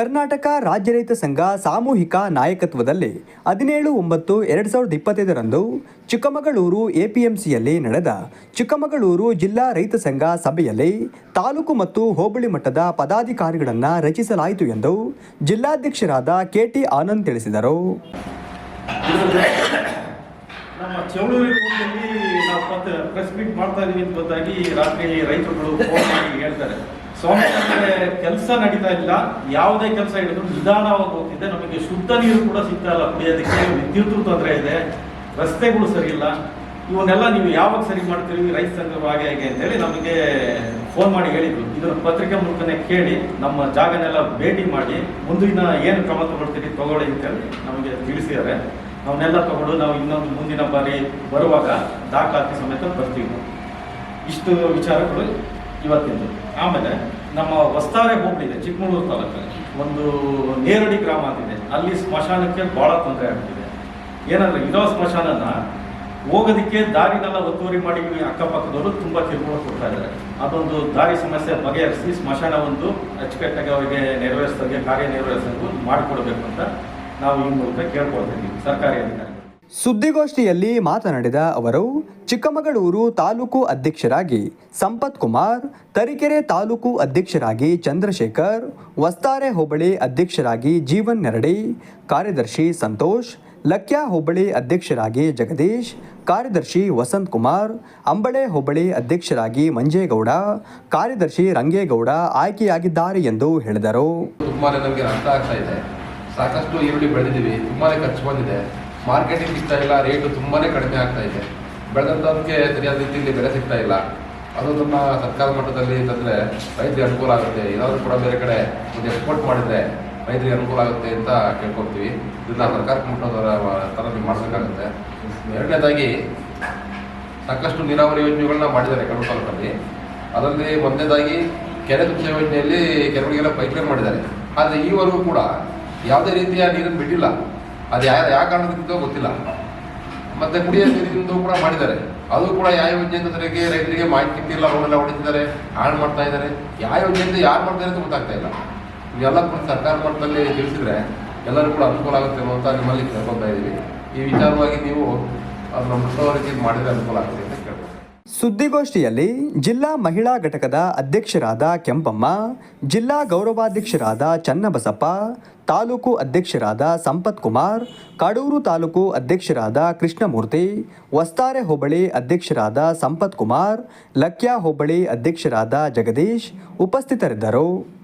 ಕರ್ನಾಟಕ ರಾಜ್ಯ ರೈತ ಸಂಘ ಸಾಮೂಹಿಕ ನಾಯಕತ್ವದಲ್ಲಿ ಹದಿನೇಳು ಒಂಬತ್ತು ಎರಡು ಸಾವಿರದ ಇಪ್ಪತ್ತೈದರಂದು ಚಿಕ್ಕಮಗಳೂರು ಎಪಿಎಂಸಿಯಲ್ಲಿ ನಡೆದ ಚಿಕ್ಕಮಗಳೂರು ಜಿಲ್ಲಾ ರೈತ ಸಂಘ ಸಭೆಯಲ್ಲಿ ತಾಲೂಕು ಮತ್ತು ಹೋಬಳಿ ಮಟ್ಟದ ಪದಾಧಿಕಾರಿಗಳನ್ನು ರಚಿಸಲಾಯಿತು ಎಂದು ಜಿಲ್ಲಾಧ್ಯಕ್ಷರಾದ ಕೆಟಿ ಆನಂದ್ ತಿಳಿಸಿದರು. ನಮ್ಮ ಚೌಳೂರಿ ಊರಿನಲ್ಲಿ ನಾವು ಮತ್ತೆ ಪ್ರೆಸ್ ಮೀಟ್ ಮಾಡ್ತಾ ಇದೀವಿ ಅಂತ ಗೊತ್ತಾಗಿ ರಾತ್ರಿ ರೈತರುಗಳು ಫೋನ್ ಮಾಡಿ ಹೇಳ್ತಾರೆ. ಸ್ವಾಮಿ ಕೆಲಸ ನಡೀತಾ ಇಲ್ಲ. ಯಾವುದೇ ಕೆಲಸ ಹಿಡಿದ್ರು ನಿಧಾನವಾಗಿ ಹೋಗ್ತಿದೆ. ನಮಗೆ ಶುದ್ಧ ನೀರು ಕೂಡ ಸಿಗ್ತಾ ಇಲ್ಲ ಕುಡಿಯೋದಕ್ಕೆ ವಿದ್ಯುತ್ ತೊಂದರೆ ಇದೆ. ರಸ್ತೆಗಳು ಸರಿಯಿಲ್ಲ. ಇವನ್ನೆಲ್ಲ ನೀವು ಯಾವಾಗ ಸರಿ ಮಾಡ್ತೀರಿ? ರೈತ ಸಂಘ ಹಾಗೆ, ಹೇಗೆ ಅಂತೇಳಿ ನಮಗೆ ಫೋನ್ ಮಾಡಿ ಹೇಳಿದ್ರು. ಇದನ್ನ ಪತ್ರಿಕೆ ಮೂಲಕನೇ ಕೇಳಿ ನಮ್ಮ ಜಾಗನೆಲ್ಲ ಭೇಟಿ ಮಾಡಿ, ಮುಂದಿನ ಏನು ಕ್ರಮ ತಗೊಳ್ತೀರಿ, ತಗೊಳ್ಳಿ ಅಂತೇಳಿ ನಮಗೆ ತಿಳಿಸಿದ್ದಾರೆ. ಅವನ್ನೆಲ್ಲ ತಗೊಂಡು ನಾವು ಇನ್ನೊಂದು ಮುಂದಿನ ಬಾರಿ ಬರುವಾಗ ದಾಖಲಾತಿ ಸಮೇತ ಬರ್ತೀವಿ. ಇಷ್ಟು ವಿಚಾರಗಳು ಇವತ್ತಿಂದು ಆಮೇಲೆ ನಮ್ಮ ವಸ್ತಾರೆ ಇದೆ, ಚಿಕ್ಕಮಗಳೂರು ತಾಲೂಕಲ್ಲಿ. ಒಂದು ನೇರಡಿ ಗ್ರಾಮ ಅಂತಿದೆ ಅಲ್ಲಿ ಸ್ಮಶಾನಕ್ಕೆ ಬಹಳ ತೊಂದರೆ ಆಗ್ತಿದೆ. ಏನಂದ್ರೆ, ಇರೋ ಸ್ಮಶಾನನ ಹೋಗೋದಕ್ಕೆ ದಾರಿನೆಲ್ಲ ಒತ್ತುವರಿ ಮಾಡಿ ಅಕ್ಕಪಕ್ಕದವರು ತುಂಬಾ ಕಿರುಕುಳ ಕೊಡ್ತಾ ಇದ್ದಾರೆ. ಅದೊಂದು ದಾರಿ ಸಮಸ್ಯೆ ಬಗೆಹರಿಸಿ ಸ್ಮಶಾನ ಒಂದು ಅಚ್ಚುಕಟ್ಟಾಗಿ ಅವರಿಗೆ ನೆರವೇರಿಸೋದಕ್ಕೆ ಕಾರ್ಯನಿರ್ವಹಿಸೋದು ಮಾಡಿಕೊಡ್ಬೇಕು ಅಂತ ನಾವು ಈ ಮೂಲಕ ಕೇಳ್ಕೊಳ್ತೀವಿ. ಸರ್ಕಾರಿ ಅಧಿಕಾರಿಗಳು. ಸುದ್ದಿಗೋಷ್ಠಿಯಲ್ಲಿ ಮಾತನಾಡಿದ ಅವರು ಚಿಕ್ಕಮಗಳೂರು ತಾಲೂಕು ಅಧ್ಯಕ್ಷರಾಗಿ ಸಂಪತ್ ಕುಮಾರ್ ತರೀಕೆರೆ ತಾಲೂಕು ಅಧ್ಯಕ್ಷರಾಗಿ ಚಂದ್ರಶೇಖರ್ ವಸ್ತಾರೆ ಹೋಬಳಿ ಅಧ್ಯಕ್ಷರಾಗಿ ಜೀವನ್ ನೆರಡಿ ಕಾರ್ಯದರ್ಶಿ ಸಂತೋಷ್ ಲಕ್ಯಾ ಹೋಬಳಿ ಅಧ್ಯಕ್ಷರಾಗಿ ಜಗದೀಶ್ ಕಾರ್ಯದರ್ಶಿ ವಸಂತ್ ಕುಮಾರ್ ಅಂಬಳೆ ಹೋಬಳಿ ಅಧ್ಯಕ್ಷರಾಗಿ ಮಂಜೇಗೌಡ ಕಾರ್ಯದರ್ಶಿ ರಂಗೇಗೌಡ ಆಯ್ಕೆಯಾಗಿದ್ದಾರೆ ಎಂದು ಹೇಳಿದರು. ಸಾಕಷ್ಟು ಈರುಳ್ಳಿ ಬೆಳೆದಿದ್ದೀವಿ ತುಂಬಾ ಖರ್ಚು ಬಂದಿದೆ. ಮಾರ್ಕೆಟಿಂಗ್ ಸಿಗ್ತಾ ಇಲ್ಲ ರೇಟು ತುಂಬಾ ಕಡಿಮೆ ಆಗ್ತಾ ಇದೆ. ಬೆಳೆದಂಥವ್ರಿಗೆ ಸರಿಯಾದ ರೀತಿಯಲ್ಲಿ ಬೆಲೆ ಸಿಗ್ತಾ ಇಲ್ಲ. ಅದು ನಮ್ಮ ಸರ್ಕಾರ ಮಟ್ಟದಲ್ಲಿ ತಂದರೆ ರೈತರಿಗೆ ಅನುಕೂಲ ಆಗುತ್ತೆ. ಏನಾದರೂ ಕೂಡ ಬೇರೆ ಕಡೆ ಒಂದು ಎಕ್ಸ್ಪೋರ್ಟ್ ಮಾಡಿದ್ರೆ ರೈತರಿಗೆ ಅನುಕೂಲ ಆಗುತ್ತೆ ಅಂತ ಕೇಳ್ಕೊಳ್ತೀವಿ. ಇದನ್ನ ಸರ್ಕಾರ ಮಟ್ಟದ ಥರ ನೀವು ಮಾಡಬೇಕಾಗುತ್ತೆ. ಎರಡನೇದಾಗಿ, ಸಾಕಷ್ಟು ನೀರಾವರಿ ಯೋಜನೆಗಳನ್ನ ಮಾಡಿದ್ದಾರೆ ಕಡೂರು ತಾಲೂಕಲ್ಲಿ. ಅದರಲ್ಲಿ ಒಂದನೇದಾಗಿ ಕೆರೆ ತುಂಬ ಯೋಜನೆಯಲ್ಲಿ ಕೆರೆಗಳಿಗೆಲ್ಲ ಪೈಪ್ಲೈನ್ ಮಾಡಿದ್ದಾರೆ. ಆದರೆ ಈವರೆಗೂ ಕೂಡ ಯಾವುದೇ ರೀತಿಯ ನೀರನ್ನು ಬಿಟ್ಟಿಲ್ಲ. ಅದು ಯಾವ ಯಾವ ಕಾರಣದಿಂದ ಗೊತ್ತಿಲ್ಲ. ಮತ್ತೆ ಕುಡಿಯೋ ನೀರಿನಿಂದ ಕೂಡ ಮಾಡಿದ್ದಾರೆ. ಅದು ಕೂಡ ಯಾವ ಯೋಜನೆ ರೈತರಿಗೆ ಮಾಹಿತಿ ಇಲ್ಲ ಅವನ್ನೆಲ್ಲ ಹೊಡಿತಿದ್ದಾರೆ ಹಾಳು ಮಾಡ್ತಾ ಇದ್ದಾರೆ. ಯಾವ ಯೋಜನೆಯಿಂದ ಯಾರು ಮಾಡ್ತಾರೆ ಅಂತ ಗೊತ್ತಾಗ್ತಾ ಇಲ್ಲ. ಇವೆಲ್ಲ ಕೂಡ ಸರ್ಕಾರ ಮಟ್ಟದಲ್ಲಿ ತಿಳಿಸಿದ್ರೆ ಎಲ್ಲರೂ ಕೂಡ ಅನುಕೂಲ ಆಗುತ್ತೆ ಅಂತ ನಿಮ್ಮಲ್ಲಿ ಕೇಳ್ಕೊತಾ ಇದ್ದೀವಿ. ಈ ವಿಚಾರವಾಗಿ ನೀವು ರೀತಿಯಲ್ಲಿ ಮಾಡಿದ್ರೆ ಅನುಕೂಲ ಆಗುತ್ತೆ. ಸುದ್ದಿಗೋಷ್ಠಿಯಲ್ಲಿ ಜಿಲ್ಲಾ ಮಹಿಳಾ ಘಟಕದ ಅಧ್ಯಕ್ಷರಾದ ಕೆಂಪಮ್ಮ, ಜಿಲ್ಲಾ ಗೌರವಾಧ್ಯಕ್ಷರಾದ ಚನ್ನಬಸಪ್ಪ, ತಾಲೂಕು ಅಧ್ಯಕ್ಷರಾದ ಸಂಪತ್ ಕುಮಾರ್, ಕಡೂರು ತಾಲೂಕು ಅಧ್ಯಕ್ಷರಾದ ಕೃಷ್ಣಮೂರ್ತಿ ವಸ್ತಾರೆ ಹೋಬಳಿ ಅಧ್ಯಕ್ಷರಾದ ಸಂಪತ್ ಕುಮಾರ್, ಲಕ್ಯಾ ಹೋಬಳಿ ಅಧ್ಯಕ್ಷರಾದ ಜಗದೀಶ್ ಉಪಸ್ಥಿತರಿದ್ದರು.